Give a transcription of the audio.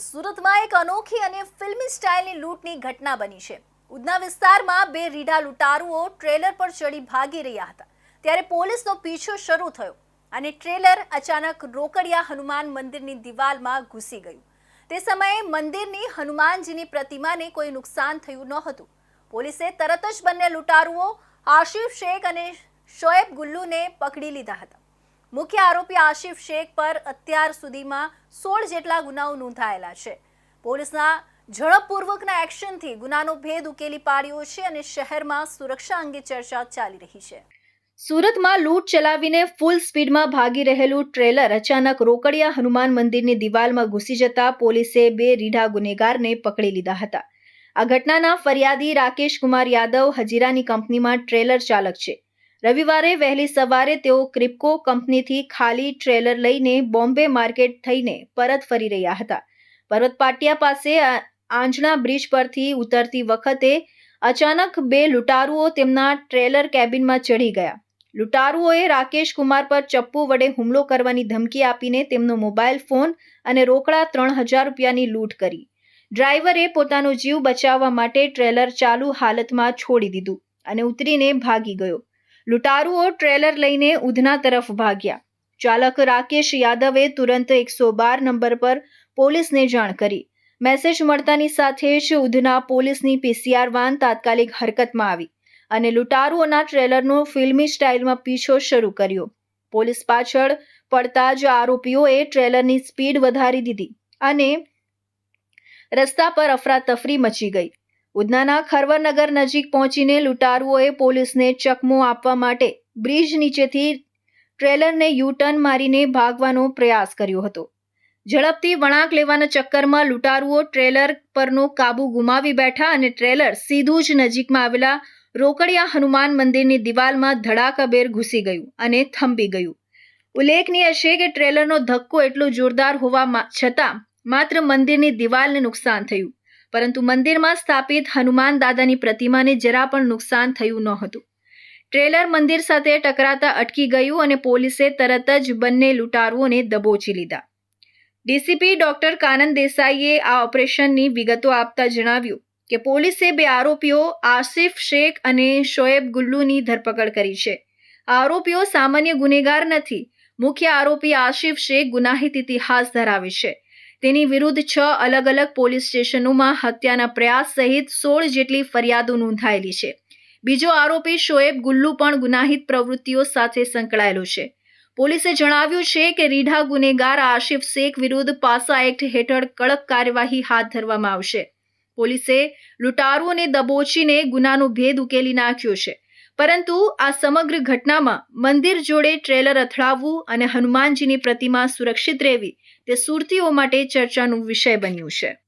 સુરતમાં એક અનોખી અને ફિલ્મી સ્ટાઇલની લૂંટની ઘટના બની છે. ઉધના વિસ્તારમાં બે રીઢા લૂંટારુઓ ટ્રેલર પર ચડી ભાગી રહ્યા હતા. ત્યારે પોલીસનો પીછો શરૂ થયો અને ટ્રેલર અચાનક રોકડિયા હનુમાન મંદિરની દિવાલમાં ઘૂસી ગયું. તે સમયે મંદિરની હનુમાનજીની પ્રતિમાને કોઈ નુકસાન થયું નહોતું. પોલીસે તરત જ બંને લૂંટારુઓ આશિફ શેખ અને શોએબ ગુલ્લુને પકડી લીધા હતા. મુખ્ય આરોપી આશિફ શેખ પર અત્યાર સુધીમાં સોળ જેટલા ગુનાઓ નોંધાયેલા છે. પોલીસના ઝડપપૂર્વકના એક્શનથી ગુનાનો ભેદ ઉકેલી પાડ્યો છે અને શહેરમાં સુરક્ષા અંગે ચર્ચા ચાલી રહી છે. સુરતમાં લૂંટ ચલાવીને ફૂલ સ્પીડમાં ભાગી રહેલું ટ્રેલર અચાનક રોકડિયા હનુમાન મંદિરની દિવાલમાં ઘૂસી જતા પોલીસે બે રીઢા ગુનેગારને પકડી લીધા હતા. આ ઘટનાના ફરિયાદી રાકેશ કુમાર યાદવ હજીરાની કંપનીમાં ટ્રેલર ચાલક છે. રવિવારે વહેલી સવારે તેઓ ક્રિપ્કો કંપનીથી ખાલી ટ્રેલર લઈને બોમ્બે માર્કેટ થઈને પરત ફરી રહ્યા હતા. પર્વત પાટિયા પાસે આંજણા બ્રિજ પરથી ઉતરતી વખતે અચાનક બે લૂંટારુઓ તેમના ટ્રેલર કેબિનમાં ચઢી ગયા. લૂંટારુઓએ રાકેશ કુમાર પર ચપ્પુ વડે હુમલો કરવાની ધમકી આપીને તેમનો મોબાઈલ ફોન અને રોકડા ત્રણ હજાર રૂપિયાની લૂંટ કરી. ડ્રાઈવરે પોતાનો જીવ બચાવવા માટે ટ્રેલર ચાલુ હાલતમાં છોડી દીધું અને ઉતરીને ભાગી ગયો. લૂંટારુઓ ટ્રેલર લઈને ઉધના તરફ ભાગ્યા. ચાલક રાકેશ યાદવે તુરંત એકસો બાર નંબર પર પોલીસને જાણ કરી. મેસેજ મળતાની સાથે જ ઉધના પોલીસની પીસીઆર વાન તાત્કાલિક હરકતમાં આવી અને લૂંટારુઓના ટ્રેલરનો ફિલ્મી સ્ટાઇલમાં પીછો શરૂ કર્યો. પોલીસ પાછળ પડતા જ આરોપીઓએ ટ્રેલરની સ્પીડ વધારી દીધી અને રસ્તા પર અફરાતફરી મચી ગઈ. ઉધનાના ખરવરનગર નજીક પહોંચીને લૂંટારુઓએ પોલીસને ચકમો આપવા માટે બ્રિજ નીચેથી ટ્રેલરને યુ ટર્ન મારીને ભાગવાનો પ્રયાસ કર્યો હતો. ઝડપથી વળાંક લેવાના ચક્કરમાં લૂંટારુઓ ટ્રેલર પરનો કાબુ ગુમાવી બેઠા અને ટ્રેલર સીધું જ નજીકમાં આવેલા રોકડિયા હનુમાન મંદિરની દિવાલમાં ધડાકાબેર ઘૂસી ગયું અને થંભી ગયું. ઉલ્લેખનીય છે કે ટ્રેલરનો ધક્કો એટલો જોરદાર હોવા છતાં માત્ર મંદિરની દિવાલને નુકસાન થયું. પરંતુ મંદિરમાં સ્થાપિત હનુમાન દાદાની પ્રતિમાને જરા પણ નુકસાન થયું નહોતું. ટ્રેલર મંદિર સાથે ટકરાતા અટકી ગયું અને પોલીસે તરત જ બંને લૂંટારુઓને દબોચી લીધા. ડીસીપી ડોક્ટર કાનંદ દેસાઈએ આ ઓપરેશનની વિગતો આપતા જણાવ્યું કે પોલીસે બે આરોપીઓ, આસિફ શેખ અને શોએબ ગુલ્લુની ધરપકડ કરી છે. આરોપીઓ સામાન્ય ગુનેગાર નથી. મુખ્ય આરોપી આશિફ શેખ ગુનાહિત ઇતિહાસ ધરાવે છે. તેની વિરુદ્ધ છ અલગ અલગ પોલીસ સ્ટેશનોમાં હત્યાના પ્રયાસ સહિત સોળ જેટલી ફરિયાદો નોંધાયેલી છે. બીજો આરોપી શોએબ ગુલ્લુ પણ ગુનાહિત પ્રવૃત્તિઓ સાથે સંકળાયેલો છે. પોલીસે જણાવ્યું છે કે રીઢા ગુનેગાર આશિફ શેખ વિરુદ્ધ પાસા એક્ટ હેઠળ કડક કાર્યવાહી હાથ ધરવામાં આવશે. પોલીસે લૂંટારુઓને દબોચીને ગુનાનો ભેદ ઉકેલી નાખ્યો છે. પરંતુ આ સમગ્ર ઘટનામાં મંદિર જોડે ટ્રેલર અથડાવવું અને હનુમાનજીની પ્રતિમા સુરક્ષિત રહેવી તે સુરતીઓ માટે ચર્ચાનું વિષય બન્યું છે.